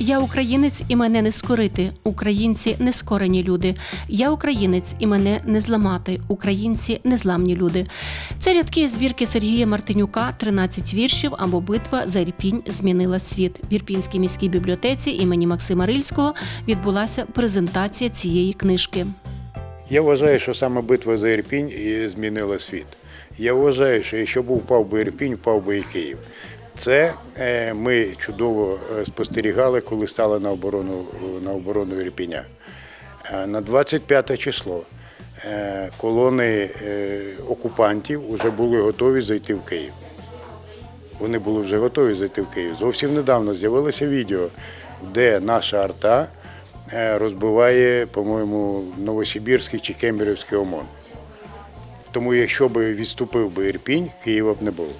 Я українець і мене не скорити. Українці не скорені люди. Я українець і мене не зламати. Українці незламні люди. Це рядки збірки Сергія Мартинюка «13 віршів або битва за Ірпінь змінила світ. В Ірпінській міській бібліотеці імені Максима Рильського відбулася презентація цієї книжки. Я вважаю, що саме битва за Ірпінь змінила світ. Я вважаю, що якщо б впав би Ірпінь, впав би і Київ. Це е, ми чудово е, спостерігали, коли стали на оборону, на оборону Ірпіня. Е, На 25 число колони окупантів вже були готові зайти в Київ. Вони були вже готові зайти в Київ. Зовсім недавно з'явилося відео, де наша арта розбиває, по-моєму, Новосибірський чи Кембрівський ОМОН. Тому якщо б відступив би Ірпінь, Києва б не було.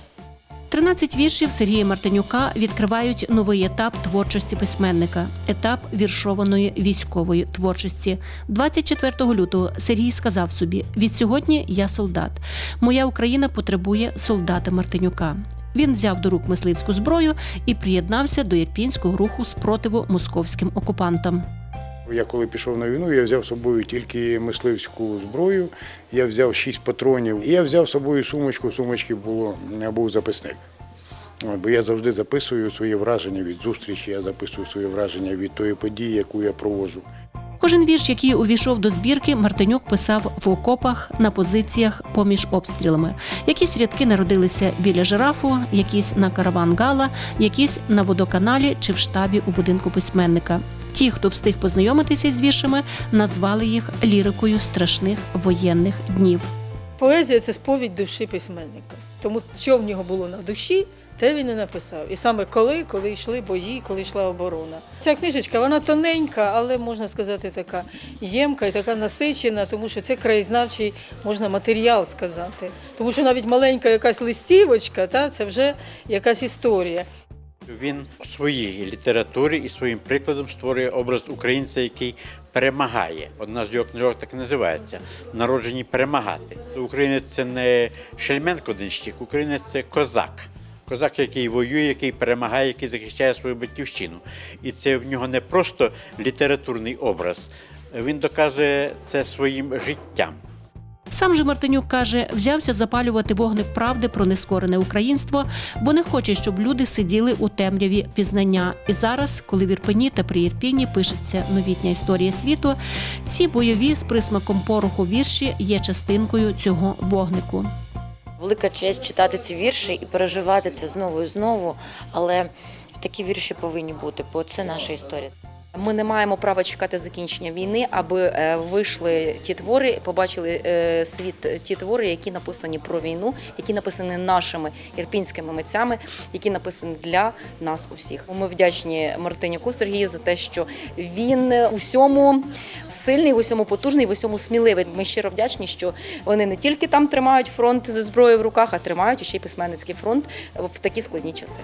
13 віршів Сергія Мартинюка відкривають новий етап творчості письменника етап віршованої військової творчості. 24 лютого Сергій сказав собі: від сьогодні я солдат. Моя Україна потребує солдата Мартинюка. Він взяв до рук мисливську зброю і приєднався до ірпінського руху спротиву московським окупантам. Я коли пішов на війну, я взяв з собою тільки мисливську зброю, я взяв шість патронів. І я взяв з собою сумочку, в сумочці було, був записник. Бо я завжди записую свої враження від зустрічі, я записую свої враження від тої події, яку я проводжу. Кожен вірш, який увійшов до збірки, Мартинюк писав в окопах на позиціях поміж обстрілами. Якісь рядки народилися біля жирафу, якісь на караван Гала, якісь на водоканалі чи в штабі у будинку письменника. Ті, хто встиг познайомитися з віршами, назвали їх лірикою страшних воєнних днів. Поезія це сповідь душі письменника. Тому що в нього було на душі, те він і написав. І саме коли, коли йшли бої, коли йшла оборона. Ця книжечка, вона тоненька, але можна сказати, така ємка і така насичена, тому що це краєзнавчий можна матеріал сказати. Тому що навіть маленька якась листівочка, та, це вже якась історія. Він у своїй літературі і своїм прикладом створює образ українця, який перемагає. Одна з його книжок так і називається Народжені перемагати. Українець це не Шельменко Денщик, українець це козак. Козак, який воює, який перемагає, який захищає свою батьківщину. І це в нього не просто літературний образ, він доказує це своїм життям. Сам же Мартинюк каже, взявся запалювати вогник правди про нескорене українство, бо не хоче, щоб люди сиділи у темряві пізнання. І зараз, коли в Ірпені та при Ірпіні пишеться новітня історія світу, ці бойові з присмаком пороху вірші є частинкою цього вогнику. Велика честь читати ці вірші і переживати це знову і знову. Але такі вірші повинні бути, бо це наша історія. Ми не маємо права чекати закінчення війни, аби е, вийшли ті твори, побачили е, світ ті твори, які написані про війну, які написані нашими ірпінськими митцями, які написані для нас усіх. Ми вдячні Мартинюку Сергію за те, що він у всьому сильний, в усьому потужний, в усьому сміливий. Ми щиро вдячні, що вони не тільки там тримають фронт зі зброєю в руках, а тримають ще й письменницький фронт в такі складні часи.